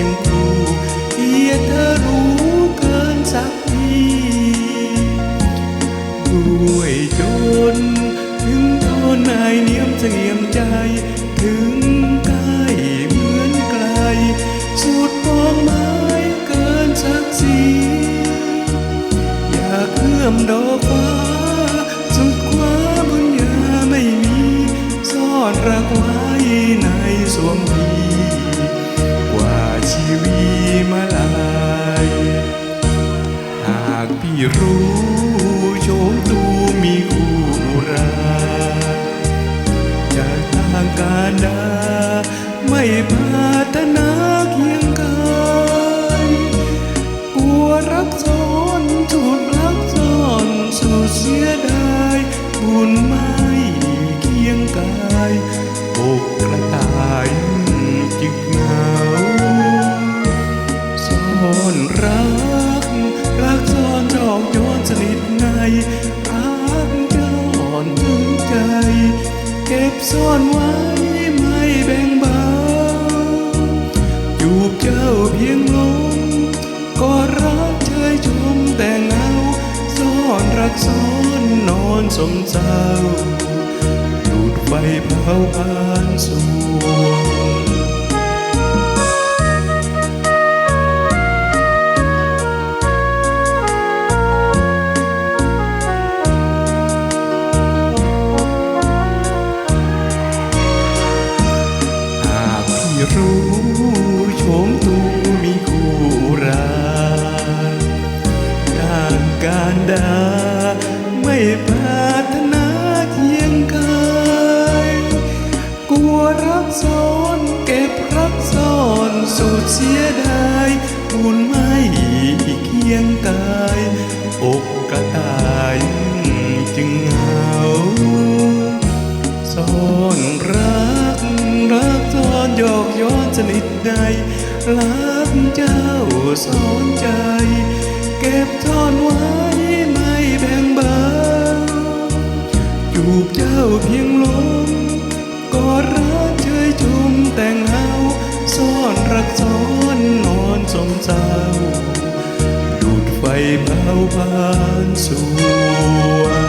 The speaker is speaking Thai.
เรู้โฉมตูมีอุรักจากทางการดาไม่พารถนาเคียงกายกลัวรักซ้ ซ่อนไว้ไม่แบ่งเบาจูบเจ้าเพียงลมก็รักเชยชมแต่เงาซ่อนรักซ่อนนอนสมเศร้าดูดไฟเผาผ่านสวง รู้โฉมตูมีคู่รักการการดา ไม่ปรารถนาเคียงกายกลัวรักซ้อนเก็บรักซ่อนสุดเสียดายบุญไม่เคียงกาย อกกระต่ายจึง ย้อนสนิทในรักเจ้าสอนใจ เก็บซ่อนไว้ไม่แบ่งเบาจูบเจ้าเพียงลมก็รักเชยชุมแต่งเฮาซ่อนรักซ้อนนอนสมเศร้าดูดไฟเผาผ่านสู่